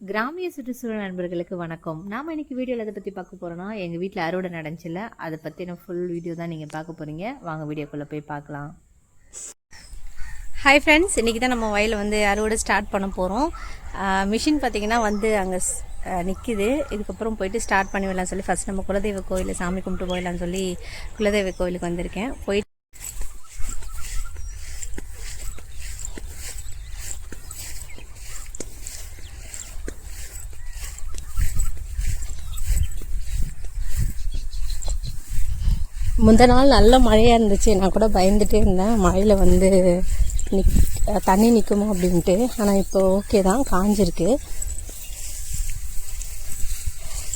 கிராமிய சுற்றுச்சூழல் நண்பர்களுக்கு வணக்கம். நாம் இன்னைக்கு வீடியோவில் எதை பற்றி பார்க்க போகிறோன்னா எங்கள் வீட்டில் அறுவடை நடந்துச்சுல அதை பற்றின ஃபுல் வீடியோ தான் நீங்கள் பார்க்க போகிறீங்க வாங்க வீடியோக்குள்ளே போய் பார்க்கலாம். ஹாய் ஃப்ரெண்ட்ஸ் இன்றைக்கி தான் நம்ம வயலில் வந்து அறுவடை ஸ்டார்ட் பண்ண போகிறோம் மிஷின் பார்த்திங்கன்னா வந்து அங்கே நிற்கிது இதுக்கப்புறம் போயிட்டு ஸ்டார்ட் பண்ணி விடலாம்னு சொல்லி ஃபஸ்ட் நம்ம குலதெய்வ கோயிலில் சாமி கும்பிட்டு போயிடலாம்னு சொல்லி குலதெய்வ கோயிலுக்கு வந்திருக்கேன். போயிட்டு முந்த நாள் நல்ல மழையாக இருந்துச்சு. நான் கூட பயந்துட்டே இருந்தேன். மழையில் வந்து நிக் தண்ணி நிற்குமோ அப்படின்ட்டு. ஆனால் இப்போ ஓகே தான். காஞ்சிருக்கு.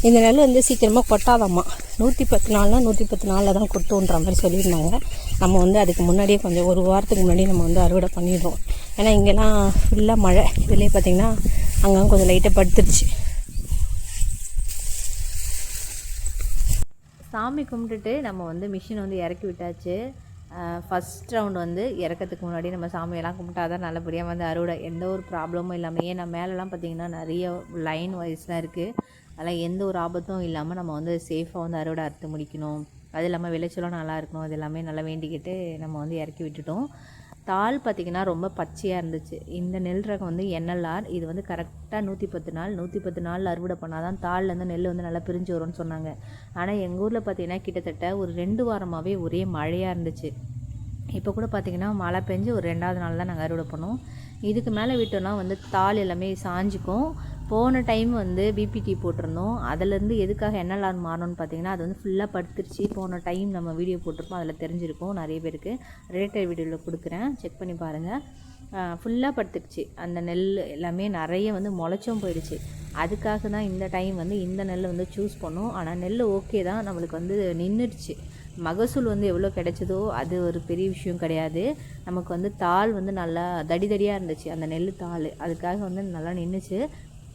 இந்த நெல் வந்து சீக்கிரமாக கொட்டாதம்மா. நூற்றி பத்து நாள்னா நூற்றி பத்து நாளில் தான் கொட்டுன்ற மாதிரி சொல்லியிருந்தாங்க. நம்ம வந்து அதுக்கு முன்னாடியே கொஞ்சம் ஒரு வாரத்துக்கு முன்னாடி நம்ம வந்து அறுவடை பண்ணிடுறோம். ஏன்னா இங்கெல்லாம் ஃபுல்லாக மழை. இதுலேயே பார்த்திங்கன்னா அங்கங்கே கொஞ்சம் லைட்டாக படுத்துருச்சு. சாமி கும்பிட்டுட்டு நம்ம வந்து மிஷின் வந்து இறக்கி விட்டாச்சு. ஃபஸ்ட் ரவுண்ட் வந்து இறக்கறதுக்கு முன்னாடி நம்ம சாமியெல்லாம் கும்பிட்டா தான் நல்லபடியாக வந்து அறுவடை. எந்த ஒரு ப்ராப்ளமும் இல்லாமல் ஏன்னா மேலெலாம் பார்த்திங்கன்னா நிறைய லைன் வைஸ்லாம் இருக்குது அதெல்லாம் எந்த ஒரு ஆபத்தும் இல்லாமல் நம்ம வந்து சேஃபாக வந்து அறுவடை அறுத்து முடிக்கணும். அது இல்லாமல் விளைச்சலும் நல்லா இருக்கணும். அது எல்லாமே நல்லா வேண்டிக்கிட்டு நம்ம வந்து இறக்கி விட்டுட்டோம். தாள் பார்த்திங்கன்னா ரொம்ப பச்சையாக இருந்துச்சு. இந்த நெல் ரகம் வந்து என்எல்ஆர் இது வந்து கரெக்டாக நூற்றி பத்து நாள். நூற்றி பத்து நாள் அறுவடை பண்ணால் தான் தாள்லேருந்து நெல் வந்து நல்லா பிரிஞ்சு வரும்னு சொன்னாங்க. ஆனால் எங்கள் ஊரில் பார்த்திங்கன்னா கிட்டத்தட்ட ஒரு ரெண்டு வாரமாகவே ஒரே மழையாக இருந்துச்சு. இப்போ கூட பார்த்திங்கன்னா மழை பெஞ்சு ஒரு ரெண்டாவது நாள் தான் நாங்கள் அறுவடை பண்ணோம். இதுக்கு மேலே விட்டோம்னா வந்து தாள் எல்லாமே சாஞ்சிக்கும். போன டைம் வந்து பிபிடி போட்டிருந்தோம். அதுலேருந்து எதுக்காக என்எல்ஆர் மாறணும்னு பார்த்தீங்கன்னா அது வந்து ஃபுல்லாக படுத்துருச்சு. போன டைம் நம்ம வீடியோ போட்டிருப்போம். அதில் தெரிஞ்சிருக்கும் நிறைய பேருக்கு. ரிலேட்டட் வீடியோவில் கொடுக்குறேன். செக் பண்ணி பாருங்கள் ஃபுல்லாக படுத்துருச்சு. அந்த நெல் எல்லாமே நிறைய வந்து முளைச்சும் போயிடுச்சு. அதுக்காக தான் இந்த டைம் வந்து இந்த நெல்லை வந்து சூஸ் பண்ணோம். ஆனால் நெல் ஓகே தான். நம்மளுக்கு வந்து நின்றுடுச்சு மகசூல் வந்து எவ்வளோ கிடைச்சதோ அது ஒரு பெரிய விஷயம் கிடையாது. நமக்கு வந்து தாள் வந்து நல்லா தடி தடியாக இருந்துச்சு. அந்த நெல் தாள். அதுக்காக வந்து நல்லா நின்றுச்சு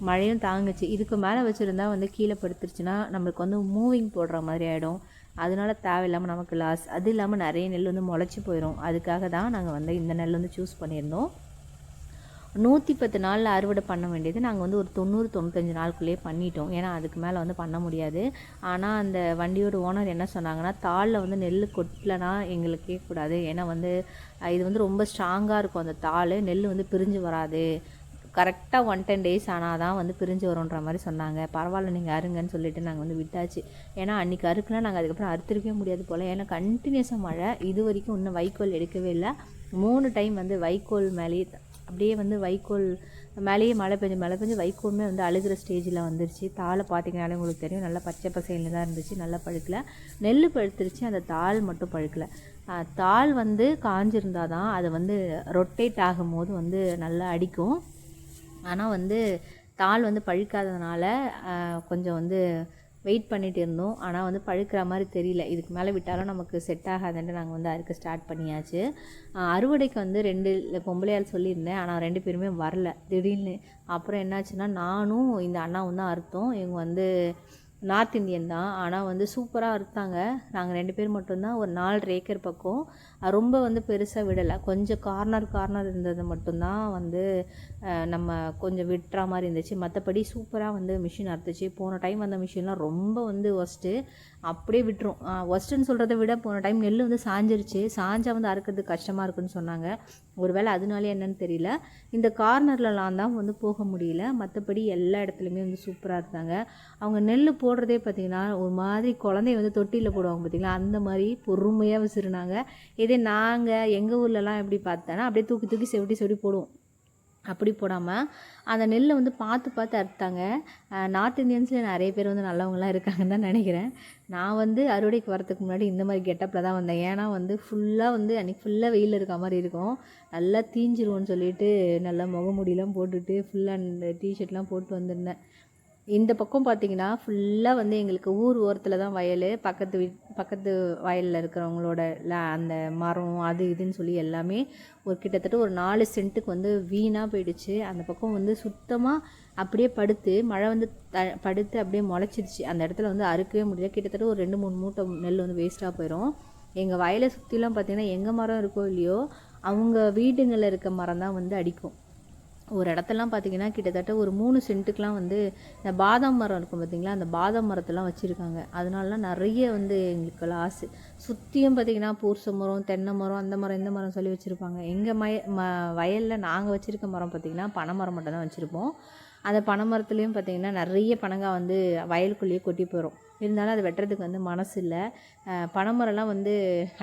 மழையும் தாங்குச்சு. இதுக்கு மேலே வச்சுருந்தா வந்து கீழே படுத்துருச்சுன்னா நம்மளுக்கு வந்து மூவிங் போடுற மாதிரி ஆகிடும் அதனால தேவையில்லாமல் நமக்கு லாஸ் அது இல்லாமல் நிறைய நெல் வந்து முளைச்சி போயிடும் அதுக்காக தான் நாங்கள் வந்து இந்த நெல் வந்து சூஸ் பண்ணியிருந்தோம். நூற்றி பத்து நாளில் அறுவடை பண்ண வேண்டியது நாங்கள் வந்து ஒரு தொண்ணூறு தொண்ணூத்தஞ்சு நாளுக்குள்ளேயே பண்ணிட்டோம். ஏன்னா அதுக்கு மேலே வந்து பண்ண முடியாது. ஆனால் அந்த வண்டியோட ஓனர் என்ன சொன்னாங்கன்னா தாளில் வந்து நெல் கொட்டலைனா எங்களுக்கு கேட்கக்கூடாது. ஏன்னா வந்து இது வந்து ரொம்ப ஸ்ட்ராங்காக இருக்கும் அந்த தாள். நெல் வந்து பிரிஞ்சு வராது. கரெக்டாக ஒன் டென் டேஸ் ஆனால் தான் வந்து பிரிஞ்சு வரும்ன்ற மாதிரி சொன்னாங்க. பரவாயில்ல நீங்கள் அருங்கன்னு சொல்லிட்டு நாங்கள் வந்து விட்டாச்சு. ஏன்னா அன்றைக்கி அறுக்குனா நாங்கள் அதுக்கப்புறம் அறுத்துருக்கவே முடியாது போல். ஏன்னா கண்டினியூஸாக மழை. இது வரைக்கும் இன்னும் வைக்கோல் எடுக்கவே இல்லை. மூணு டைம் வந்து வைக்கோல் மேலேயே அப்படியே வந்து வைக்கோல் மேலேயே மழை பெஞ்சு மழை பெஞ்சு வைக்கோலுமே வந்து அழுகிற ஸ்டேஜில் வந்துருச்சு. தாளை பார்த்தீங்கனாலே உங்களுக்கு தெரியும். நல்லா பச்சை பசையில் தான் இருந்துச்சு. நல்லா பழுக்கலை. நெல் பழுத்துருச்சு. அந்த தாள் மட்டும் பழுக்கலை. தாள் வந்து காஞ்சிருந்தால் தான் அது வந்து ரொட்டேட் ஆகும்போது வந்து நல்லா அடிக்கும். ஆனால் வந்து தாள் வந்து பழுக்காததுனால கொஞ்சம் வந்து வெயிட் பண்ணிகிட்டு இருந்தோம். ஆனால் வந்து பழுக்கிற மாதிரி தெரியல. இதுக்கு மேலே விட்டாலும் நமக்கு செட் ஆகாதுன்ட்டு நாங்கள் வந்து அறுக்க ஸ்டார்ட் பண்ணியாச்சு. அறுவடைக்கு வந்து ரெண்டு பொம்பளையால் சொல்லியிருந்தேன். ஆனால் ரெண்டு பேருமே வரல. திடீர்னு அப்புறம் என்னாச்சுன்னா நானும் இந்த அண்ணாவும் தான் அறுத்தோம். இவங்க வந்து நார்த் இந்தியன் தான். ஆனால் வந்து சூப்பராக அறுத்தாங்க நாங்கள் ரெண்டு பேர் மட்டும்தான். ஒரு நாலு ஏக்கர் பக்கம். ரொம்ப வந்து பெருசாக விடலை. கொஞ்சம் கார்னர் கார்னர் இருந்தது மட்டும்தான் வந்து நம்ம கொஞ்சம் விட்டுற மாதிரி இருந்துச்சு. மற்றபடி சூப்பராக வந்து மிஷின் அறுத்துச்சு. போன டைம் வந்த மிஷின்லாம் ரொம்ப வந்து ஒஸ்ட்டு அப்படியே விட்டுரும். ஒஸ்ட்டுன்னு சொல்கிறத விட போன டைம் நெல் வந்து சாஞ்சிருச்சு. சாஞ்சா வந்து அறுக்கிறது கஷ்டமாக இருக்குன்னு சொன்னாங்க. ஒருவேளை அதனாலே என்னன்னு தெரியல. இந்த கார்னர்லலாம் தான் வந்து போக முடியல. மற்றபடி எல்லா இடத்துலையுமே வந்து சூப்பராக இருந்தாங்க. அவங்க நெல் போ போடுறதே பார்த்திங்கன்னா ஒரு மாதிரி குழந்தைய வந்து தொட்டியில் போடுவாங்க பார்த்திங்களா அந்த மாதிரி பொறுமையாக விசிறுனாங்க. இதே நாங்கள் எங்கள் ஊர்லலாம் எப்படி பார்த்தோன்னா அப்படியே தூக்கி தூக்கி செவட்டி செவட்டி போடுவோம். அப்படி போடாமல் அந்த நெல்லை வந்து பார்த்து பார்த்து அறுத்தாங்க. நார்த் இந்தியன்ஸில் நிறைய பேர் வந்து நல்லவங்களாம் இருக்காங்கன்னு தான் நினைக்கிறேன். நான் வந்து அறுவடைக்கு வரத்துக்கு முன்னாடி இந்த மாதிரி கெட்டப்பில் தான் வந்தேன். ஏன்னா வந்து ஃபுல்லாக வந்து அன்றைக்கி ஃபுல்லாக வெயில் இருக்க மாதிரி இருக்கும். நல்லா தீஞ்சிருவோன்னு சொல்லிட்டு நல்லா முகமுடியெலாம் போட்டுட்டு ஃபுல்லாக அந்த டிஷர்ட்லாம் போட்டு வந்திருந்தேன். இந்த பக்கம் பார்த்தீங்கன்னா ஃபுல்லாக வந்து எங்களுக்கு ஊர் ஓரத்தில் தான் வயல். பக்கத்து வீ பக்கத்து வயலில் இருக்கிறவங்களோட அந்த மரம் அது இதுன்னு சொல்லி எல்லாமே ஒரு கிட்டத்தட்ட ஒரு நாலு சென்ட்டுக்கு வந்து வீணாக போயிடுச்சு. அந்த பக்கம் வந்து சுத்தமாக அப்படியே படுத்து மழை வந்து த படுத்து அப்படியே முளைச்சிருச்சு அந்த இடத்துல வந்து அறுக்கவே முடியல. கிட்டத்தட்ட ஒரு ரெண்டு மூணு மூட்டை நெல் வந்து வேஸ்ட்டாக போயிடும் எங்கள் வயலை சுற்றிலாம் பார்த்திங்கன்னா எங்கள் மரம் இருக்கோ இல்லையோ அவங்க வீடுங்களில் இருக்க மரம் தான் வந்து அடிக்கும். ஒரு இடத்தெல்லாம் பார்த்தீங்கன்னா கிட்டத்தட்ட ஒரு மூணு சென்ட்டுக்கெலாம் வந்து இந்த பாதாம் மரம் இருக்கும் பார்த்தீங்களா அந்த பாதாம் மரத்தெல்லாம் வச்சுருக்காங்க. அதனாலலாம் நிறைய வந்து எங்களுக்கு லாஸு சுற்றியும் பார்த்தீங்கன்னா பூர்ச மரம் தென்னை மரம் அந்த மரம் இந்த மரம் சொல்லி வச்சுருப்பாங்க. எங்கள் மய ம வயலில் நாங்கள் வச்சுருக்க மரம் பார்த்திங்கன்னா பனை மரம் மட்டும் தான் வச்சுருப்போம். அந்த பனை மரத்துலேயும் பார்த்திங்கன்னா நிறைய பனங்காய் வந்து வயலுக்குள்ளேயே கொட்டி போயிடும் இருந்தாலும் அதை வெட்டுறதுக்கு வந்து மனசு இல்லை. பனைமரம்லாம் வந்து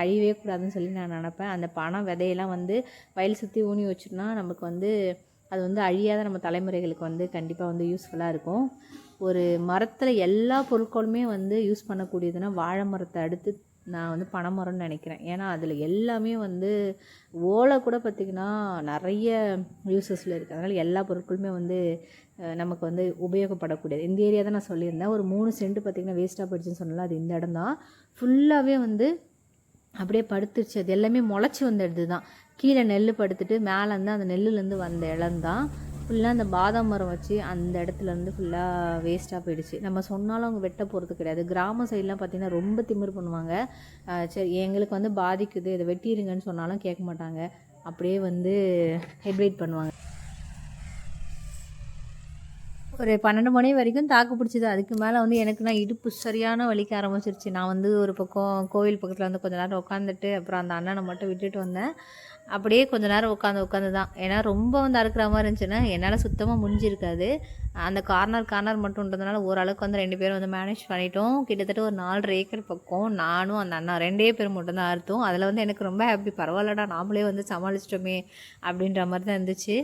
அழியவே கூடாதுன்னு சொல்லி நான் நினப்பேன். அந்த பனை விதையெல்லாம் வந்து வயல் சுற்றி ஊனி வச்சுட்டோம்னா நமக்கு வந்து அது வந்து அழியாத நம்ம தலைமுறைகளுக்கு வந்து கண்டிப்பாக வந்து யூஸ்ஃபுல்லாக இருக்கும். ஒரு மரத்தில் எல்லா பொருட்களுமே வந்து யூஸ் பண்ணக்கூடியதுன்னா வாழை மரத்தை அடுத்து நான் வந்து பனைமரம்னு நினைக்கிறேன். ஏன்னா அதில் எல்லாமே வந்து ஓலை கூட பார்த்திங்கன்னா நிறைய யூசஸில் இருக்குது அதனால் எல்லா பொருட்களுமே வந்து நமக்கு வந்து உபயோகப்படக்கூடியது. இந்த ஏரியா தான் நான் சொல்லியிருந்தேன். ஒரு மூணு சென்ட் பார்த்திங்கன்னா வேஸ்ட்டாக போயிடுச்சுன்னு சொன்னால அது இந்த இடம் தான் ஃபுல்லாகவே வந்து அப்படியே படுத்துருச்சு. அது எல்லாமே முளைச்சி வந்த இடத்து தான் கீழே நெல் படுத்துட்டு மேலே வந்து அந்த நெல்லுலேருந்து வந்த இடம் தான். ஃபுல்லாக அந்த பாதாம் மரம் வச்சு அந்த இடத்துலேருந்து ஃபுல்லாக வேஸ்ட்டாக போயிடுச்சு. நம்ம சொன்னாலும் அவங்க வெட்ட போகிறது கிடையாது. கிராம சைட்லாம் பார்த்திங்கன்னா ரொம்ப திமிர் பண்ணுவாங்க. சரி எங்களுக்கு வந்து பாதிக்குது. இதை வெட்டிடுங்கன்னு சொன்னாலும் கேட்க மாட்டாங்க. அப்படியே வந்து ஹெட்வைட் பண்ணுவாங்க. ஒரு பன்னெண்டு மணி வரைக்கும் தாக்கு பிடிச்சிது. அதுக்கு மேலே வந்து எனக்கு நான் இடுப்பு சரியான வலிக்க ஆரம்பிச்சிருச்சு. நான் வந்து ஒரு பக்கம் கோவில் பக்கத்தில் வந்து கொஞ்ச நேரம் உட்காந்துட்டு அப்புறம் அந்த அண்ணனை மட்டும் விட்டுட்டு வந்தேன். அப்படியே கொஞ்ச நேரம் உட்காந்து உட்காந்து தான் ஏன்னா ரொம்ப வந்து அறுக்கிற மாதிரி இருந்துச்சுன்னா என்னால் சுத்தமாக முடிஞ்சிருக்காது. அந்த கார்னர் கார்னர் மட்டும்ன்றதுனால ஓரளவுக்கு வந்து ரெண்டு பேரும் வந்து மேனேஜ் பண்ணிட்டோம். கிட்டத்தட்ட ஒரு நாலரை ஏக்கர் பக்கம் நானும் அந்த அண்ணா ரெண்டே பேர் மட்டும் தான் அறுத்தோம். அதில் வந்து எனக்கு ரொம்ப ஹாப்பி பரவாயில்லடா நாமளே வந்து சமாளிச்சிட்டோமே அப்படின்ற மாதிரி தான் இருந்துச்சு.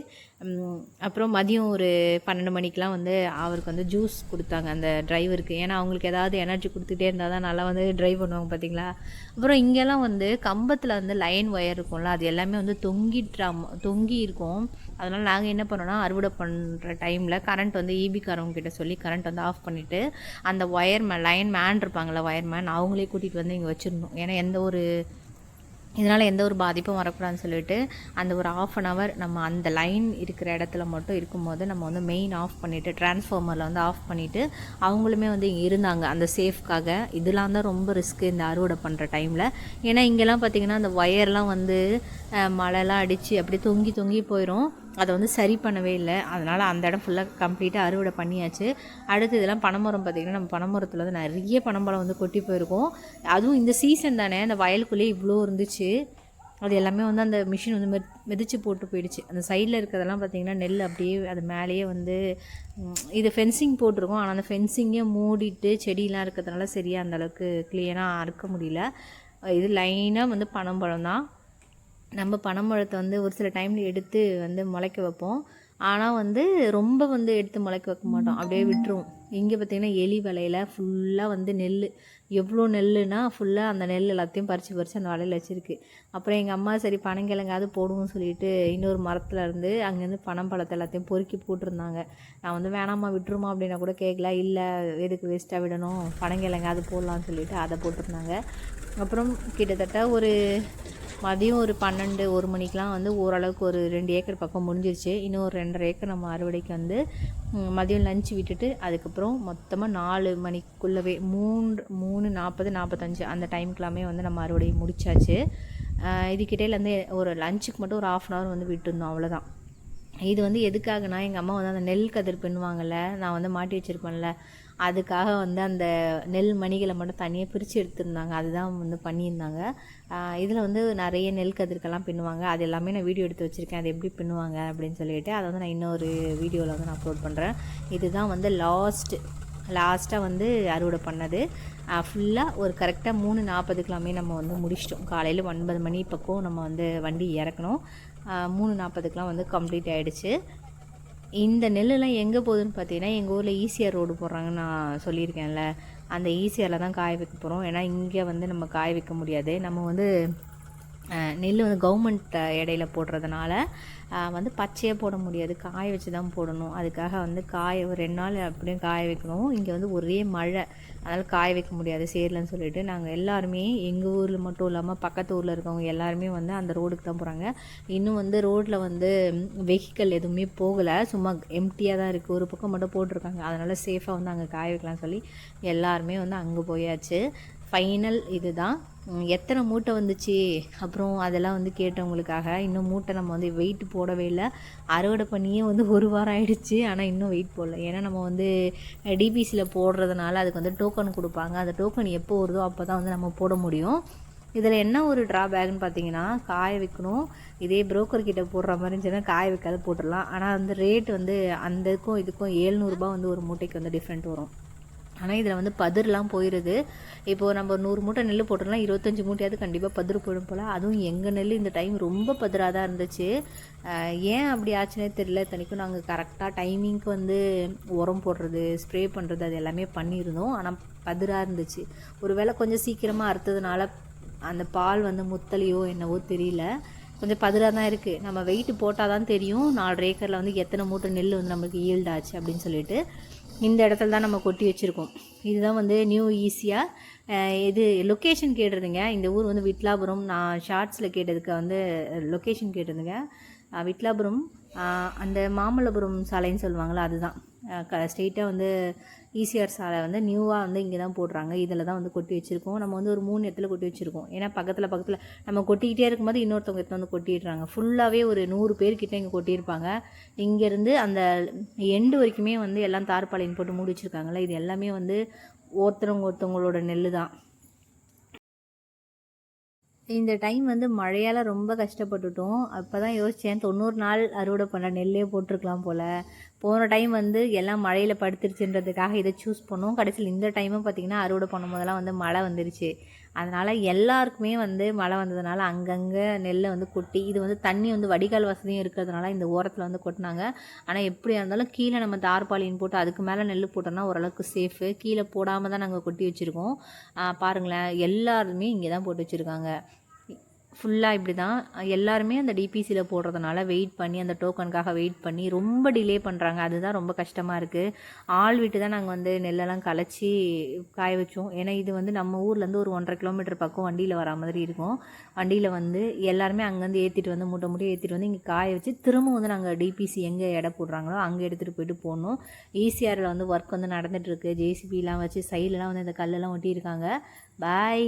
அப்புறம் மதியம் ஒரு பன்னெண்டு மணிக்கெலாம் வந்து அவருக்கு வந்து ஜூஸ் கொடுத்தாங்க அந்த டிரைவருக்கு ஏன்னா அவங்களுக்கு ஏதாவது எனர்ஜி கொடுத்துட்டே இருந்தால் தான் நல்லா வந்து ட்ரைவ் பண்ணுவாங்க பார்த்தீங்களா அப்புறம் இங்கெல்லாம் வந்து கம்பத்தில் வந்து லைன் ஒயர் இருக்கும்ல அது எல்லாமே வந்து தொங்கிட்றாம தொங்கி இருக்கும் அதனால் நாங்கள் என்ன பண்ணோன்னா அறுவடை பண்ணுற டைமில் கரண்ட் வந்து ஈபிக்காரவங்க கிட்ட சொல்லி கரண்ட் வந்து ஆஃப் பண்ணிவிட்டு அந்த ஒயர் மே லைன் மேன் இருப்பாங்கள்ல ஒயர் மேன் அவங்களே கூட்டிகிட்டு வந்து இங்கே வச்சிடணும் ஏன்னா எந்த ஒரு இதனால் எந்த ஒரு பாதிப்பும் வரக்கூடாதுன்னு சொல்லிட்டு அந்த ஒரு ஆஃப் அன் ஹவர் நம்ம அந்த லைன் இருக்கிற இடத்துல மட்டும் இருக்கும்போது நம்ம வந்து மெயின் ஆஃப் பண்ணிவிட்டு டிரான்ஸ்ஃபார்மரில் வந்து ஆஃப் பண்ணிவிட்டு அவங்களுமே வந்து இங்கே இருந்தாங்க. அந்த சேஃப்காக இதெல்லாம் தான் ரொம்ப ரிஸ்க்கு இந்த அறுவடை பண்ணுற டைமில் ஏன்னா இங்கெல்லாம் பார்த்திங்கன்னா அந்த ஒயர்லாம் வந்து மழைலாம் அடித்து அப்படியே தொங்கி தொங்கி போயிடும் அதை வந்து சரி பண்ணவே இல்லை. அதனால் அந்த இடம் ஃபுல்லாக கம்ப்ளீட்டாக அறுவடை பண்ணியாச்சு. அடுத்து இதெல்லாம் பனைமரம் பார்த்திங்கன்னா நம்ம பனைமரத்தில் வந்து நிறைய பனம்பழம் வந்து கொட்டி போயிருக்கும். அதுவும் இந்த சீசன் தானே அந்த வயலுக்குள்ளேயே இவ்வளோ இருந்துச்சு. அது எல்லாமே வந்து அந்த மிஷின் வந்து மெத் மிதித்து போட்டு போயிடுச்சு. அந்த சைடில் இருக்கிறதெல்லாம் பார்த்திங்கன்னா நெல் அப்படியே அது மேலேயே வந்து இது ஃபென்சிங் போட்டிருக்கோம். ஆனால் அந்த ஃபென்சிங்கே மூடிட்டு செடியெலாம் இருக்கிறதுனால சரியாக அந்த அளவுக்கு க்ளீனாக அறுக்க முடியல. இது லைனாக வந்து பனம்பழம் தான் நம்ம பனைப்பழத்தை வந்து ஒரு சில டைமில் எடுத்து வந்து முளைக்க வைப்போம். ஆனால் வந்து ரொம்ப வந்து எடுத்து முளைக்க வைக்க மாட்டோம். அப்படியே விட்டுருவோம் இங்கே பார்த்தீங்கன்னா எலி வலையில் ஃபுல்லாக வந்து நெல் எவ்வளோ நெல்லுனா ஃபுல்லாக அந்த நெல் எல்லாத்தையும் பறித்து பறித்து அந்த வலையில் வச்சுருக்கு. அப்புறம் எங்கள் அம்மா சரி பனங்கிழங்காவது போடுவோம்னு சொல்லிட்டு இன்னொரு மரத்தில் இருந்து அங்கேருந்து பனம்பழத்தை எல்லாத்தையும் பொறுக்கி போட்டிருந்தாங்க. நான் வந்து வேணாம்மா விட்டுருமா அப்படின்னா கூட கேட்கல இல்லை எதுக்கு வேஸ்ட்டாக விடணும்? பனங்கிழங்காவது போடலாம்னு சொல்லிட்டு அதை போட்டிருந்தாங்க. அப்புறம் கிட்டத்தட்ட ஒரு மதியம் ஒரு பன்னெண்டு ஒரு மணிக்கெலாம் வந்து ஓரளவுக்கு ஒரு ரெண்டு ஏக்கர் பக்கம் முடிஞ்சிருச்சு. இன்னும் ஒரு ரெண்டரை ஏக்கர் நம்ம அறுவடைக்கு வந்து மதியம் லஞ்ச் விட்டுட்டு அதுக்கப்புறம் மொத்தமாக நாலு மணிக்குள்ளவே மூன்று மூணு நாற்பது நாற்பத்தஞ்சு அந்த டைமுக்கெல்லாமே வந்து நம்ம அறுவடை முடிச்சாச்சு. இதுக்கிட்டேலேருந்து ஒரு லஞ்சுக்கு மட்டும் ஒரு ஆஃப் அன் ஹவர் வந்து விட்டுருந்தோம் அவ்வளோதான் இது வந்து எதுக்காகனா எங்கள் அம்மா வந்து அந்த நெல் கதிர் பின்னுவாங்கல்ல நான் வந்து மாட்டி வச்சுருப்பேன்ல அதுக்காக வந்து அந்த நெல் மணிகளை மட்டும் தனியாக பிரித்து எடுத்திருந்தாங்க. அதுதான் வந்து பண்ணியிருந்தாங்க. இதில் வந்து நிறைய நெல் கதிர்கெல்லாம் பின்னுவாங்க. அது எல்லாமே நான் வீடியோ எடுத்து வச்சுருக்கேன். அது எப்படி பின்னுவாங்க அப்படின்னு சொல்லிட்டு அதை வந்து நான் இன்னொரு வீடியோவில் வந்து நான் அப்லோட் பண்ணுறேன் இதுதான் வந்து லாஸ்ட் லாஸ்ட்டாக வந்து அறுவடை பண்ணது. ஃபுல்லாக ஒரு கரெக்டாக மூணு நாற்பதுக்கெல்லாமே நம்ம வந்து முடிச்சிட்டோம். காலையில் ஒன்பது மணி பக்கம் நம்ம வந்து வண்டி இறக்கணும். மூணு நாற்பதுக்கெலாம் வந்து கம்ப்ளீட் ஆகிடுச்சு இந்த நெல்லெலாம் எங்கே போகுதுன்னு பார்த்தீங்கன்னா எங்கள் ஊரில் ஈசிஆர் ரோடு போடுறாங்கன்னு நான் சொல்லியிருக்கேன்ல. அந்த ஈசிஆரில் தான் காய வைக்க போகிறோம் ஏன்னா இங்கே வந்து நம்ம காய வைக்க முடியாது. நம்ம வந்து நெல் வந்து கவர்மெண்ட் இடையில போடுறதுனால வந்து பச்சையாக போட முடியாது. காய வச்சு தான் போடணும். அதுக்காக வந்து காய ஒரு ரெண்டு நாள் அப்படியே காய வைக்கணும். இங்கே வந்து ஒரே மழை. அதனால் காய வைக்க முடியாது. சேரலன்னு சொல்லிட்டு நாங்கள் எல்லாருமே எங்கள் ஊரில் மட்டும் இல்லாமல் பக்கத்து ஊரில் இருக்கவங்க எல்லாருமே வந்து அந்த ரோடுக்கு தான் போகிறாங்க இன்னும் வந்து ரோட்டில் வந்து வெஹிக்கல் எதுவுமே போகலை. சும்மா எம்டியாக தான் இருக்குது ஒரு பக்கம் மட்டும் போட்டிருக்காங்க. அதனால் சேஃபாக வந்து அங்கே காய வைக்கலாம்னு சொல்லி எல்லாருமே வந்து அங்கே போயாச்சு. ஃபைனல் இதுதான். தான் எத்தனை மூட்டை வந்துச்சு? அப்புறம் அதெல்லாம் வந்து கேட்டவங்களுக்காக இன்னும் மூட்டை நம்ம வந்து வெயிட் போடவே இல்லை. அறுவடை பண்ணியே வந்து ஒரு வாரம் ஆயிடுச்சு ஆனால் இன்னும் வெயிட் போடல. ஏன்னா நம்ம வந்து டிபிசியில் போடுறதுனால அதுக்கு வந்து டோக்கன் கொடுப்பாங்க. அந்த டோக்கன் எப்போ வருதோ அப்போ தான் வந்து நம்ம போட முடியும். இதில் என்ன ஒரு ட்ராபேக்னு பார்த்தீங்கன்னா காய வைக்கணும். இதே புரோக்கர் கிட்ட போடுற மாதிரி இருந்துச்சுன்னா காய வைக்காத போட்டுடலாம். ஆனால் வந்து ரேட் வந்து அந்த இதுக்கும் இதுக்கும் ஏழ்நூறுபா வந்து ஒரு மூட்டைக்கு வந்து டிஃப்ரெண்ட் வரும். ஆனால் இதில் வந்து பதிர்லாம் போயிடுது இப்போது நம்ம நூறு மூட்டை நெல் போட்டோம்னா இருபத்தஞ்சி மூட்டையாவது கண்டிப்பாக பதிர் போயிடும் போல். அதுவும் எங்கள் நெல் இந்த டைம் ரொம்ப பதிராக தான் இருந்துச்சு. ஏன் அப்படி ஆச்சுனே தெரியல. இத்தனைக்கும் நாங்கள் கரெக்டாக டைமிங்க்கு வந்து உரம் போடுறது ஸ்ப்ரே பண்ணுறது அது எல்லாமே பண்ணியிருந்தோம். ஆனால் பதிராக இருந்துச்சு. ஒருவேளை கொஞ்சம் சீக்கிரமாக அறுத்ததுனால அந்த பால் வந்து முத்தலையோ என்னவோ தெரியல. கொஞ்சம் பதிராக தான் இருக்குது நம்ம வெயிட் போட்டால் தான் தெரியும். நாலரை ஏக்கரில் வந்து எத்தனை மூட்டை நெல் வந்து நம்மளுக்கு ஈல்டாச்சு அப்படின்னு சொல்லிட்டு. இந்த இடத்துல தான் நம்ம கொட்டி வச்சுருக்கோம். இதுதான் வந்து நியூ ஈஸியாக இது லொக்கேஷன் கேட்டிருந்தீங்க. இந்த ஊர் வந்து விட்லாபுரம். நான் ஷார்ட்ஸில் கேட்டதுக்கு வந்து லொக்கேஷன் கேட்டிருந்தீங்க. விட்லாபுரம் அந்த மாமல்லபுரம் சாலைன்னு சொல்லுவாங்களா அதுதான். க ஸ்ட்ரெயிட்டாக வந்து ஈசிஆர் சாலை வந்து நியூவாக வந்து இங்கே தான் போடுறாங்க. இதில் தான் வந்து கொட்டி வச்சுருக்கோம். நம்ம வந்து ஒரு மூணு இடத்துல கொட்டி வச்சுருக்கோம். ஏன்னா பக்கத்தில் பக்கத்தில் நம்ம கொட்டிக்கிட்டே இருக்கும்போது இன்னொருத்தவங்க எடுத்து வந்து கொட்டிடுறாங்க. ஃபுல்லாகவே ஒரு நூறு பேர்கிட்ட இங்கே கொட்டியிருப்பாங்க. இங்கேருந்து அந்த எண்டு வரைக்குமே வந்து எல்லாம் தார்பாலையின் போட்டு மூடி வச்சுருக்காங்கல்ல. இது எல்லாமே வந்து ஒருத்தவங்க ஒருத்தவங்களோட நெல் தான் இந்த டைம் வந்து மழையால் ரொம்ப கஷ்டப்பட்டுட்டோம். அப்போ தான் யோசித்தேன் தொண்ணூறு நாள் அறுவடை பண்ண நெல்லே போட்டிருக்கலாம் போல். போன டைம் வந்து எல்லாம் மழையில் படுத்துருச்சுன்றதுக்காக இதை சூஸ் பண்ணோம். கடைசியில் இந்த டைமும் பார்த்திங்கன்னா அறுவடை பண்ணும்போதெல்லாம் வந்து மழை வந்துருச்சு. அதனால் எல்லாருக்குமே வந்து மழை வந்ததுனால அங்கங்கே நெல்லை வந்து கொட்டி இது வந்து தண்ணி வந்து வடிகால் வசதியும் இருக்கிறதுனால இந்த ஓரத்தில் வந்து கொட்டினாங்க. ஆனால் எப்படியா இருந்தாலும் கீழே நம்ம தார்பாலின் போட்டு அதுக்கு மேலே நெல் போட்டோம்னா ஓரளவுக்கு சேஃபு கீழே போடாமல் தான் நாங்கள் கொட்டி வச்சுருக்கோம். பாருங்களேன் எல்லாருமே இங்கே தான் போட்டு வச்சுருக்காங்க. ஃபுல்லாக இப்படி தான் எல்லாருமே அந்த டிபிசியில் போடுறதுனால வெயிட் பண்ணி அந்த டோக்கனுக்காக வெயிட் பண்ணி ரொம்ப டிலே பண்ணுறாங்க அதுதான் ரொம்ப கஷ்டமாக இருக்குது ஆள் விட்டு தான் நாங்கள் வந்து நெல்லெல்லாம் கலைச்சி காய வச்சோம். ஏன்னா இது வந்து நம்ம ஊர்லேருந்து ஒரு ஒன்றரை கிலோமீட்டர் பக்கம் வண்டியில் வரா மாதிரி இருக்கும். வண்டியில் வந்து எல்லாருமே அங்கேருந்து ஏற்றிட்டு வந்து மூட்டை மூட்டை ஏற்றிட்டு வந்து இங்கே காய வச்சு திரும்ப வந்து நாங்கள் டிபிசி எங்கே எடை போடுறாங்களோ அங்கே எடுத்துகிட்டு போயிட்டு போடணும். ஈசிஆரில் வந்து ஒர்க் வந்து நடந்துகிட்ருக்கு ஜேசிபிலாம் வச்சு சைட்லலாம் வந்து இந்த கல்லெல்லாம் ஒட்டியிருக்காங்க. பாய்